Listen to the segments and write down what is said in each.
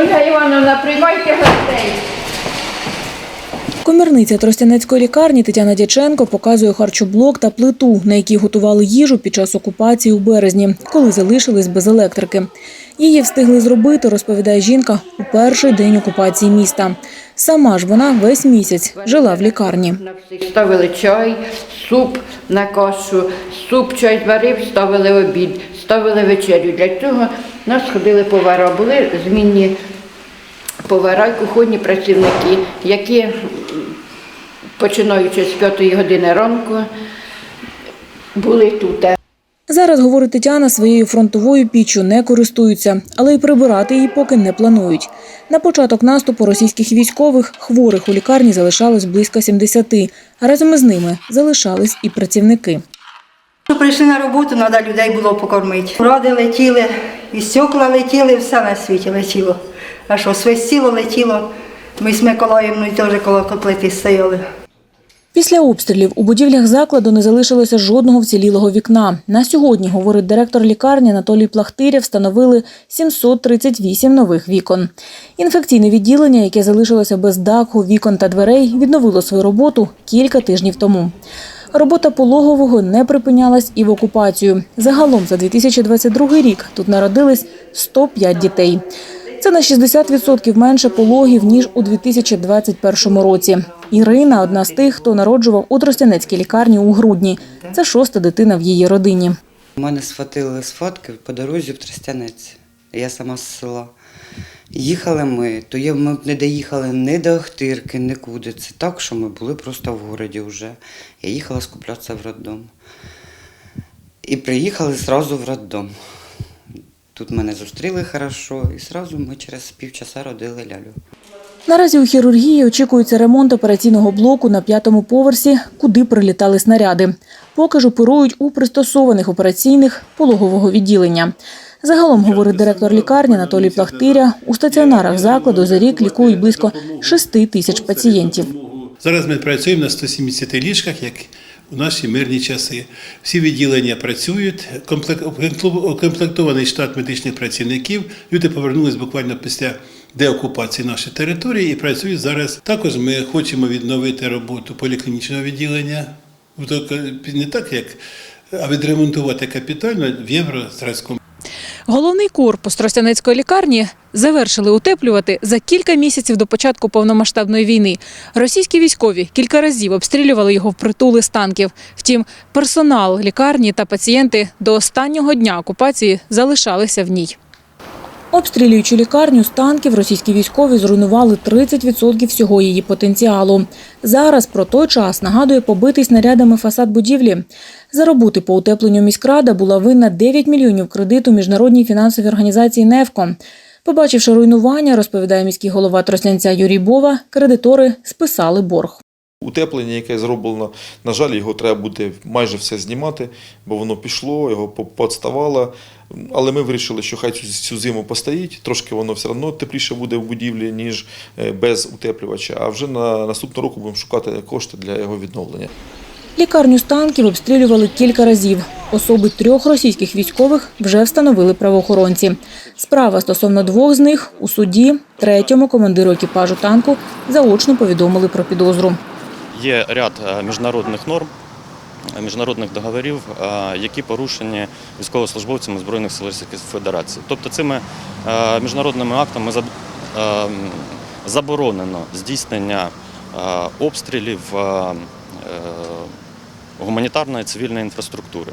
Ольга Івановна, приймайте гостей. Комірниця Тростянецької лікарні Тетяна Дяченко показує харчоблок та плиту, на якій готували їжу під час окупації у березні, коли залишились без електрики. Її встигли зробити, розповідає жінка, у перший день окупації міста. Сама ж вона весь місяць жила в лікарні. Ставили чай, суп на кашу, суп, чай зварив, ставили обід, ставили вечерю. Для цього нас ходили повара, були змінні повара й кухонні працівники, які, починаючи з п'ятої години ранку, були тут. Зараз, говорить Тетяна, своєю фронтовою піччю не користуються, але й прибирати її поки не планують. На початок наступу російських військових хворих у лікарні залишалось близько 70, а разом із ними залишались і працівники. Прийшли на роботу, треба людей було покормити. Ради летіли, і стекла летіли, все на світі летіло. А що, свистіло, летіло. Ми з Миколаївною теж коло котлети стояли. Після обстрілів у будівлях закладу не залишилося жодного вцілілого вікна. На сьогодні, говорить директор лікарні Анатолій Плахтиря, встановили 738 нових вікон. Інфекційне відділення, яке залишилося без даху, вікон та дверей, відновило свою роботу кілька тижнів тому. Робота пологового не припинялась і в окупацію. Загалом за 2022 рік тут народились 105 дітей. Це на 60% менше пологів, ніж у 2021 році. Ірина – одна з тих, хто народжував у Тростянецькій лікарні у грудні. Це шоста дитина в її родині. У Мене схватили з фотки по дорозі в Тростянець. Я сама з села. Їхали ми, то ми не доїхали ні до Охтирки, нікуди. Це так, що ми були просто в городі вже. Я їхала скуплятися в роддом. І приїхали одразу в роддом. Тут мене зустріли хорошо, і одразу ми через півчаса родили лялю. Наразі у хірургії очікується ремонт операційного блоку на п'ятому поверсі, куди прилітали снаряди. Поки ж оперують у пристосованих операційних пологового відділення. Загалом, говорить директор лікарні Анатолій Плахтиря, у стаціонарах закладу за рік лікують близько 6 тисяч пацієнтів. Зараз ми працюємо на 170 ліжках, як у наші мирні часи. Всі відділення працюють, комплек- укомплектований штат медичних працівників. Люди повернулись буквально після деокупації нашої території і працюють зараз. Також ми хочемо відновити роботу поліклінічного відділення, не так як, а відремонтувати капітально в єврозразкому. Головний корпус Тростянецької лікарні завершили утеплювати за кілька місяців до початку повномасштабної війни. Російські військові кілька разів обстрілювали його впритули з танків. Втім, персонал лікарні та пацієнти до останнього дня окупації залишалися в ній. Обстрілюючи лікарню з танків, російські військові зруйнували 30% всього її потенціалу. Зараз про той час нагадує побитий снарядами фасад будівлі. За роботи по утепленню міськрада була винна 9 мільйонів кредиту міжнародній фінансовій організації «Невко». Побачивши руйнування, розповідає міський голова Троснянця Юрій Бова, кредитори списали борг. Утеплення, яке зроблено, на жаль, його треба буде майже все знімати, бо воно пішло, його по- подставало. Але ми вирішили, що хай цю, цю зиму постоїть, трошки воно все одно тепліше буде в будівлі, ніж е, без утеплювача. А вже на наступного року будемо шукати кошти для його відновлення. Лікарню з танків обстрілювали кілька разів. Особи трьох російських військових вже встановили правоохоронці. Справа стосовно двох з них у суді, третьому командиру екіпажу танку заочно повідомили про підозру. Є ряд е, міжнародних норм, е, міжнародних договорів, е, які порушені військовослужбовцями Збройних сил Російської Федерації. Тобто цими міжнародними актами заборонено здійснення обстрілів гуманітарної цивільної інфраструктури.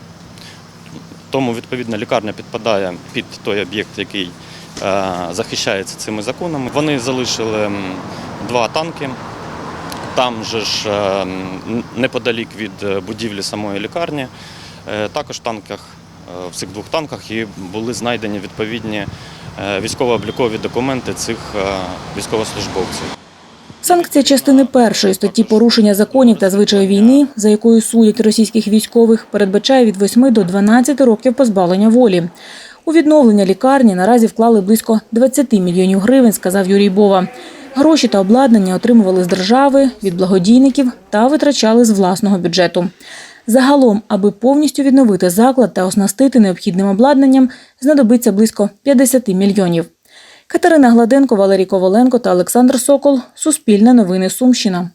Тому відповідно лікарня підпадає під той об'єкт, який захищається цими законами. Вони залишили два танки. Там же ж е, неподалік від е, будівлі самої лікарні. Е, Також в танках, в цих двох танках і були знайдені відповідні військово-облікові документи цих військовослужбовців. Санкція частини першої статті порушення законів та звичаю війни, за якою судять російських військових, передбачає від 8 до 12 років позбавлення волі. У відновлення лікарні наразі вклали близько 20 мільйонів гривень, сказав Юрій Бова. Гроші та обладнання отримували з держави, від благодійників та витрачали з власного бюджету. Загалом, аби повністю відновити заклад та оснастити необхідним обладнанням, знадобиться близько 50 мільйонів. Катерина Гладенко, Валерій Коваленко та Олександр Сокол. Суспільне новини Сумщина.